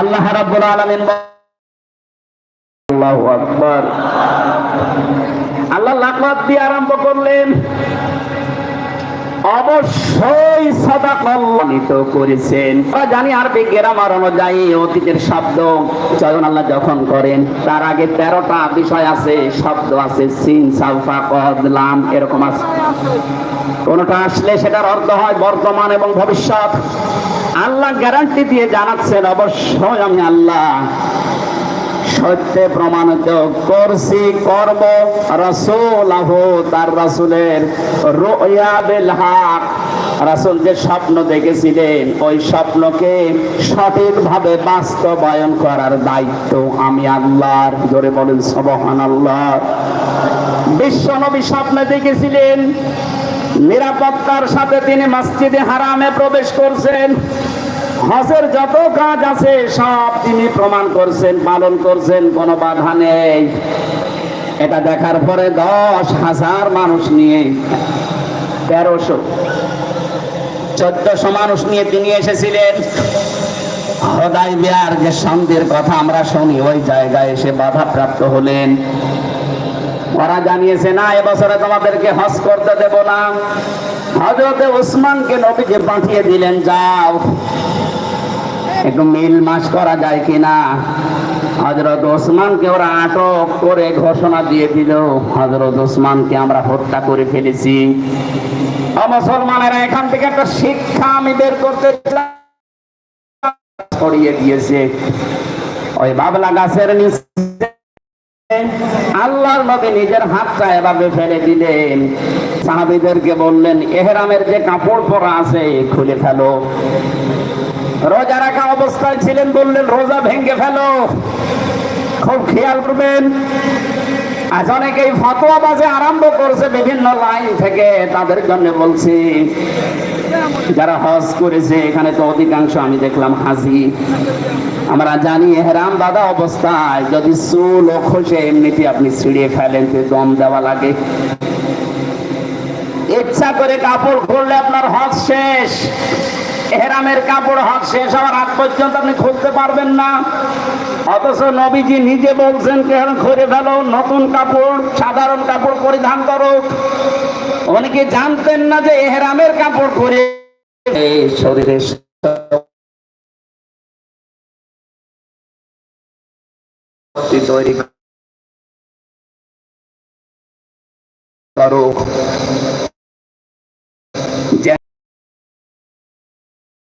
আল্লাহ রাব্বুল আলামিন আল্লাহু আকবার। আল্লাহ লাকবাদ দিয়ে আরম্ভ করলেন। অবশ্যই সদাকল্লিত করেছেন। জানি আরবি গ্রামার অনুযায়ী অতীতের শব্দ। চয়ন আল্লাহ যখন করেন, তার আগে তেরোটা বিষয় আছে, শব্দ আছে, সিন সালফা কদ, লাম, এরকম আছে। কোনটা আসলে সেটার অর্থ হয় বর্তমান এবং ভবিষ্যৎ। আল্লাহ গ্যারান্টি দিয়ে জানাচ্ছেন, অবশ্যই আমি আল্লাহ সত্যে প্রমাণিত করছি করব রসুল তার রাসুলের রোয়া রাসুল যে স্বপ্ন দেখেছিলেন, ওই স্বপ্নকে সঠিকভাবে বাস্তবায়ন করার দায়িত্ব আমি আল্লাহর। জোরে বলেন সবহান আল্লাহ বিশ্বনবী স্বপ্নে দেখেছিলেন, নিরাপত্তার সাথে তিনি মসজিদে হারামে প্রবেশ করছেন। হজের যত কাজ আছে, সব তিনি প্রমাণ করছেন, পালন করছেন, কোনো বাধা নেই। এটা দেখার পরে দশ হাজার মানুষ নিয়ে, তেরোশো, চোদ্দশো মানুষ নিয়ে তিনি এসেছিলেন। হদাই বিহার যে সন্ধির কথা আমরা শুনি, ওই জায়গায় এসে বাধাপ্রাপ্ত হলেন। ওরা জানিয়েছে, না, এবছরে তোমাদেরকে হজ করতে দেব না। হজরতে ওসমানকে নবীকে পাঠিয়ে দিলেন, যাও। একটু মিল মাস করা যায় কিনা? হজরত ওসমানকে ওরা আটক করে ঘোষণা দিয়ে দিল হজরত ওসমানকে আমরা হত্যা করে ফেলেছি। মুসলমানেরা, এখান থেকে একটা শিক্ষা আমি বের করতে ছড়িয়ে দিয়েছে। ওই বাবলা গাছের নিচে আল্লাহর নবী নিজের হাতটা এভাবে ফেলে দিলেন। সাহাবিদেরকে বললেন, এহরামের যে কাপড় পরা আছে, খুলে ফেলো। রোজা রাখা অবস্থায় ছিলেন বললেন, রোজা ভেঙে ফেলো। খুব খেয়াল করবেন, আজ অনেকেই ফতোয়া বাজে আরম্ভ করছে বিভিন্ন লাইন থেকে, তাদের জন্য বলছি, যারা হজ করেছে, এখানে তো অধিকাংশ আমি দেখলাম হাজি। আমরা জানি হেরাম দাদা অবস্থায় যদি চুল ও খসে এমনিতে আপনি ছিঁড়িয়ে ফেলেন দম দেওয়া লাগে। ইচ্ছা করে কাপড় খুললে আপনার হজ শেষ। এহরামের কাপড় হক শেষ হওয়ার আগ পর্যন্ত আপনি খুলতে পারবেন না। অথচ নবীজি নিজে বলছেন কেন খুলে ফেলো, নতুন কাপড়, সাধারণ কাপড় পরিধান করো। অনেকে জানতেন না যে এহরামের কাপড় পরে শরীরে তৈরি করো।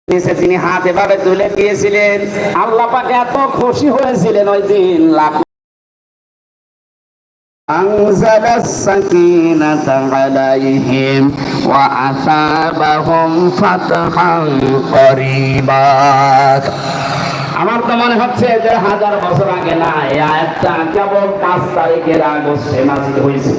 নিচে তিনি হাত এভাবে তুলে দিয়েছিলেন আল্লাহ পাকে এত খুশি হয়েছিলেন ওই দিন লাখ أنزل السكينة عليهم وأثابهم فتحا قريبا আমার তো মনে হচ্ছে যে হাজার বছর আগে না এই আয়াতটা কেবল পাঁচ তারিখের আগস্টে নাজিল হয়েছে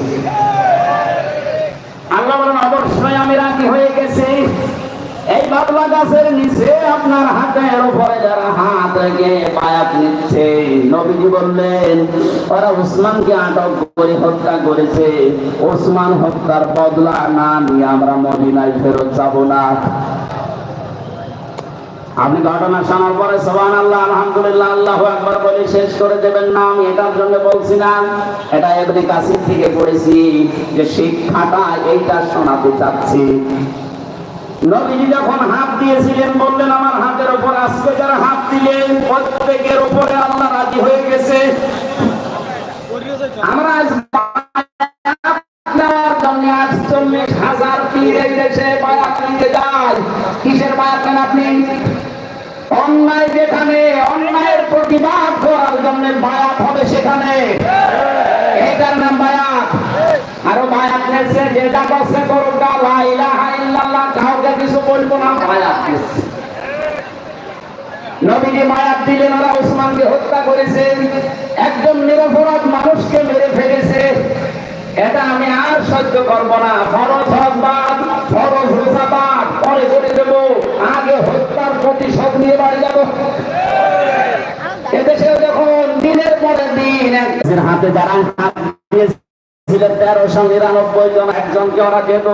বাবলা গাছের নিচে আপনার হাতের উপরে যারা হাত রেখে বায়াত নিচ্ছে, নবীজি বললেন, ওরা উসমানকে আটক করে হত্যা করেছে। ওসমান হত্যার বদলা না নিয়ে আমরা মদিনায় ফেরত যাব না। আপনি ঘটনা শোনার পরে সোহান আল্লাহ আলহামদুলিল্লাহ, আল্লাহ একবার বলে শেষ করে দেবেন না, আমি এটার জন্য বলছি না। এটা এমনি কাশির থেকে পড়েছি যে শিক্ষাটা এইটা শোনাতে চাচ্ছি। নবীজি যখন হাত দিয়েছিলেন, বললেন, আমার হাতের উপর আজকে যারা হাত দিলেন, প্রত্যেকের উপরে আল্লাহ রাজি হয়ে গেছে। আমরা আজ যেখানে, অন্যায়ের সেখানে। আরও নেছে যেটা করছে করুক বলব না বায়াত মায়াত দিলেন ওরা ওসমানকে হত্যা করেছে। একজন নিরপরাধ মানুষকে মেরে ফেলেছে। এটা আমি আর সহ্য করব না। ফরজ হজবাদ ফরজ রোজাবাদ পরে করে দেব, আগে হত্যার প্রতিশোধ নিয়ে বাড়ি যাব। এদেশে যখন দিনের পরে দিন হাতে যারা হাত তেরোশো নিরানব্বই জন, একজনকে ওরা যেত